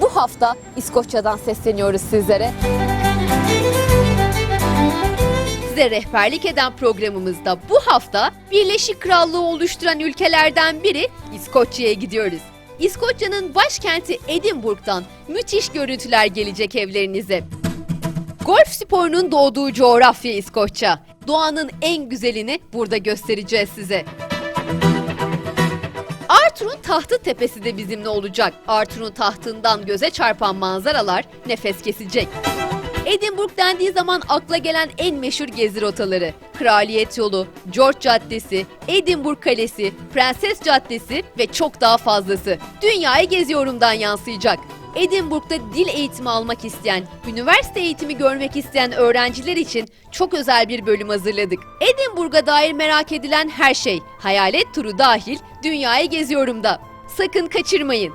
Bu hafta İskoçya'dan sesleniyoruz sizlere. Size rehberlik eden programımızda bu hafta Birleşik Krallığı oluşturan ülkelerden biri İskoçya'ya gidiyoruz. İskoçya'nın başkenti Edinburgh'dan müthiş görüntüler gelecek evlerinize. Golf sporunun doğduğu coğrafya İskoçya. Doğanın en güzelini burada göstereceğiz size. Arthur'un tahtı tepesi de bizimle olacak. Arthur'un tahtından göze çarpan manzaralar nefes kesecek. Edinburgh dendiği zaman akla gelen en meşhur gezi rotaları. Kraliyet Yolu, George Caddesi, Edinburgh Kalesi, Prenses Caddesi ve çok daha fazlası. Dünyayı geziyorumdan yansıyacak. Edinburgh'da dil eğitimi almak isteyen, üniversite eğitimi görmek isteyen öğrenciler için çok özel bir bölüm hazırladık. Edinburgh'a dair merak edilen her şey, hayalet turu dahil dünyayı geziyorumda. Sakın kaçırmayın.